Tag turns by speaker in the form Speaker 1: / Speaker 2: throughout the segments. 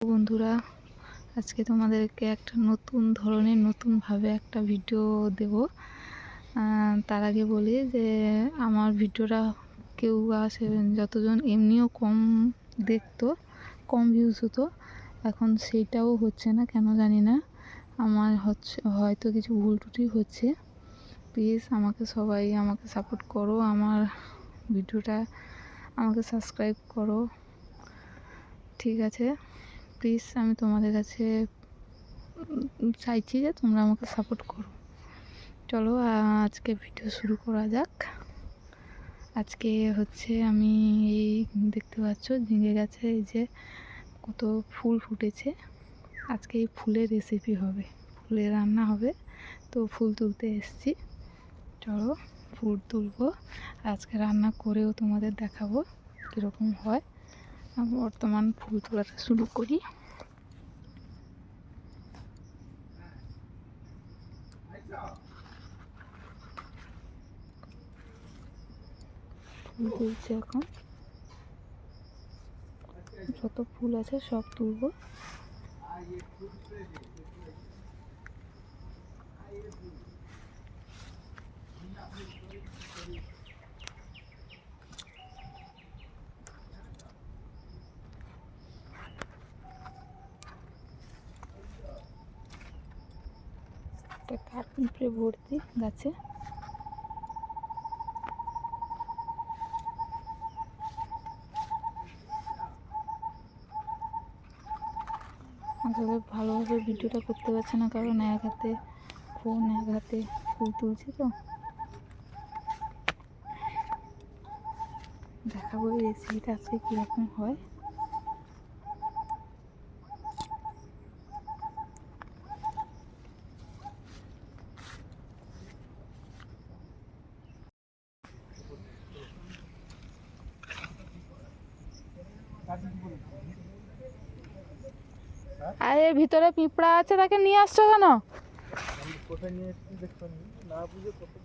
Speaker 1: বন্ধুরা, আজকে তোমাদেরকে একটা নতুন ধরনের, নতুনভাবে একটা ভিডিও দেব। তার আগে বলি যে, আমার ভিডিওটা কেউ আসে যতজন এমনিও কম দেখতো, কম ভিউজ হতো, এখন সেইটাও হচ্ছে না, কেন জানি না। আমার হচ্ছে, হয়তো কিছু ভুল ত্রুটি হচ্ছে। প্লিজ আমাকে সবাই আমাকে সাপোর্ট করো, আমার ভিডিওটা আমাকে সাবস্ক্রাইব করো। ঠিক আছে? প্লিজ আমি তোমাদের কাছে চাইছি যে তোমরা আমাকে সাপোর্ট করো। চলো আজকে ভিডিও শুরু করা যাক। আজকে হচ্ছে আমি এই দেখতে পাচ্ছ, ঝিঙে গাছে এই যে কত ফুল ফুটেছে। আজকে এই ফুলের রেসিপি হবে, ফুলের রান্না হবে। তো ফুল তুলতে এসেছি। চলো, ফুল তুলবো। আজকে রান্না করেও তোমাদের দেখাবো কীরকম হয়। বর্তমান ফুল তোলাটা শুরু করি। তুলছি এখন। যত ফুল আছে সব তুলবো। একটা কার্টুন প্রে ভর্তি গাছে। আসলে ভালোভাবে ভিডিওটা করতে পারছি না, কারণ এক হাতে ফোন এক হাতে ফুল তুলছি তো। দেখাবো এই রেসিপিটা আজকে কীরকম হয়। আর এর ভিতরে পিঁপড়া আছে তাকে নিয়ে আসছো কেন?
Speaker 2: কোথায় নিয়ে এসেছি দেখতে না বুঝে কোথায়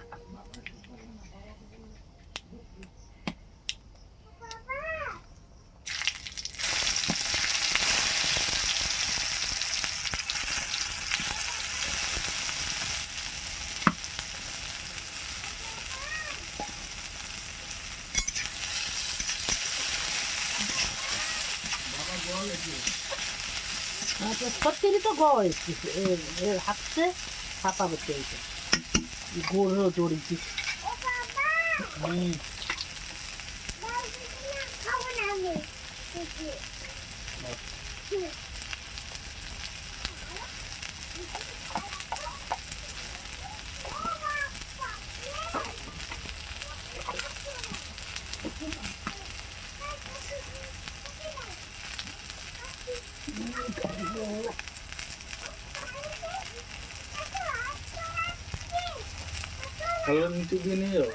Speaker 3: সত্যি তো গয় হাঁটছে ছাপা করতে হয়েছে গোড়ও জড়িয়েছি হুম
Speaker 2: ভালো নিচে দিয়ে নিয়ে যাও।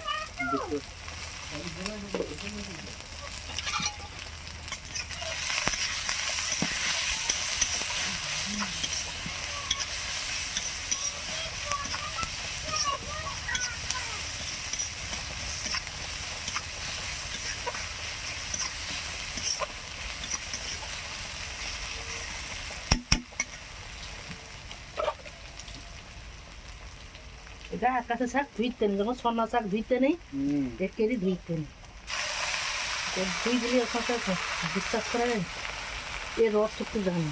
Speaker 3: এটা আকাশে শাক ধুইতে নেই যখন সন্না শাক ধুইতে নেই
Speaker 2: হুম।
Speaker 3: একেরই ধুইতে নেই। ধুই দিলে ওখানে বিশ্বাস করে এর রস একটু জানি।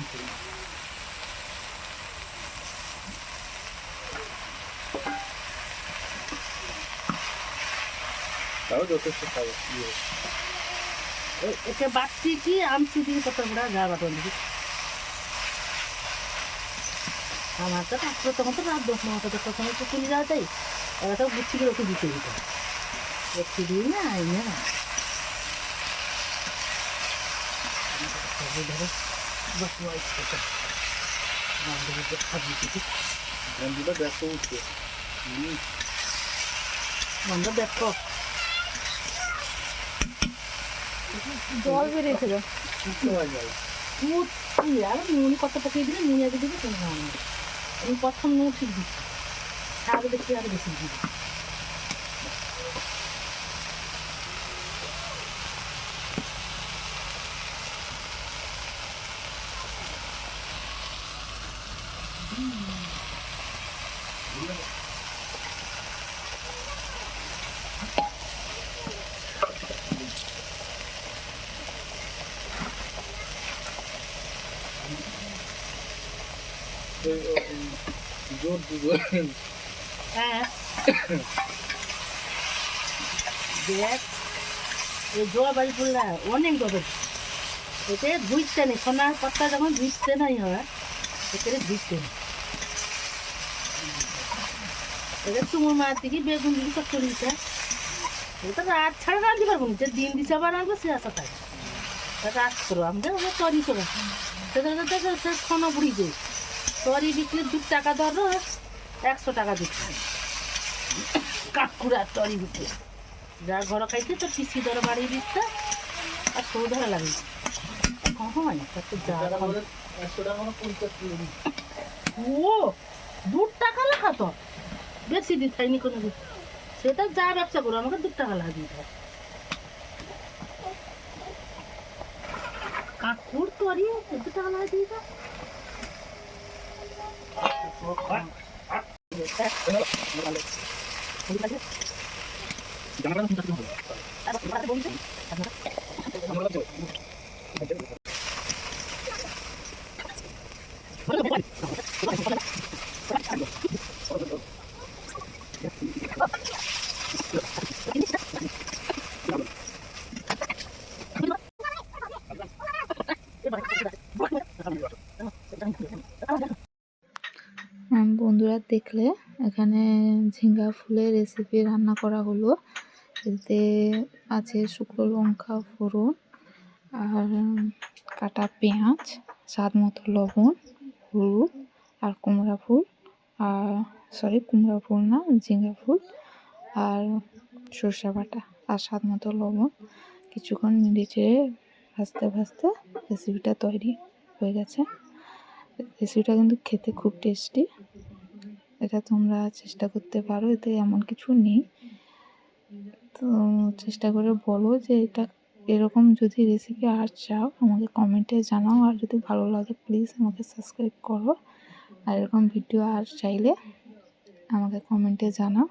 Speaker 2: তাও যথেষ্ট খাবে।
Speaker 3: একে বাড়ছি কি? আমছি দিয়ে কত গুড়া গা বাটন দিকে আমার তো রাত্রে তখন তো রাত দশ নটা দশটার সময় তো চলে যাওয়া যায় ওরা তো গুচ্ছি করে ওকে দিতে দিত একটু দিই না এই না তবে ধরো বসে আসছে বান্ধবীদের খাবি কিছু
Speaker 2: বন্ধুটা ব্যস্ত উঠছে হুম,
Speaker 3: বন্ধ দেখো
Speaker 1: জল বেরিয়েছে গো
Speaker 2: উঠতে হয় যায়
Speaker 3: দুধ আর নুন কত পাকিয়ে দিলে নুন আগে দিবে তুমি খাওয়া আমি প্রথম নুন ঠিক দিচ্ছি। আগে দেখি আরও বেশি দিবি।
Speaker 2: ওই, জোর
Speaker 3: হ্যাঁ দেখ এই জল বাড়ি পড়লে অনেক ডবে এতে বুঝতে নেই সোনার পাত্তা যখন বুঝতে নাই হয় এতে বুঝতে নেই এতে তুমুর মার দিকে বেগুন দিকে সব চলে দিতে এটা রাত ছাড়া রাঁধতে পারব না যে দিন দিছে আবার রাঁধবো সে আশা থাকে রাত করো করো যায় তরি বিক্রি দু টাকা ধরো একশো টাকা দিচ্ছে কাকুরা তরি বিক্রি। যা ঘর খাইছে তো পিসি দর বাড়ি দিচ্ছে আর সৌ ধরা লাগে হয়? কত যা ও দু টাকা লেখা তো। বেশি দিতে হয়নি কোনো দিন। সেটা যা ব্যবসা করো আমাকে দু টাকা লাগা দিতে হয় কাকুর তরি দু টাকা লাগা দিতে হয়?
Speaker 1: আম, বন্ধুরা দেখলে এখানে ঝিঙ্গা ফুলের রেসিপি রান্না করা হলো। এতে আছে শুকনো লঙ্কা, ফোড়ন আর কাটা পেঁয়াজ, স্বাদ মতো লবণ, হলুদ আর কুমড়া ফুল আর সরি কুমড়া ফুল না, ঝিঙ্গা ফুল আর সরষে বাটা আর স্বাদ মতো লবণ। কিছুক্ষণ নেড়ে ভাজতে ভাজতে রেসিপিটা তৈরি হয়ে গেছে। রেসিপিটা কিন্তু খেতে খুব টেস্টি এটা তোমরা চেষ্টা করতে পারো, এতে এমন কিছু নেই। তো চেষ্টা করে বলো যে এটা এরকম যদি রেসিপি আর চাও, আমাকে কমেন্টে জানাও। আর যদি ভালো লাগে প্লিজ আমাকে সাবস্ক্রাইব করো। আর এরকম ভিডিও আর চাইলে আমাকে কমেন্টে জানাও।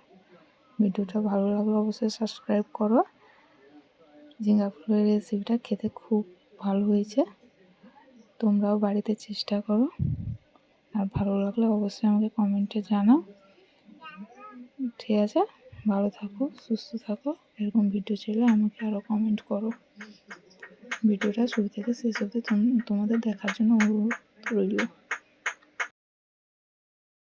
Speaker 1: ভিডিওটা ভালো লাগলে অবশ্যই সাবস্ক্রাইব করো। ঝিঙ্গা ফুলের রেসিপিটা খেতে খুব ভালো হয়েছে। তোমরাও বাড়িতে চেষ্টা করো। আর ভালো লাগলে অবশ্যই আমাকে কমেন্টে জানাও। ঠিক আছে? ভালো থাকো, সুস্থ থাকো। এরকম ভিডিও চাইলে আমাকে আরও কমেন্ট করো। ভিডিওটা শুরু থেকে শেষ অবধি তোম- তোমাদের দেখার জন্য অনুরোধ রইল।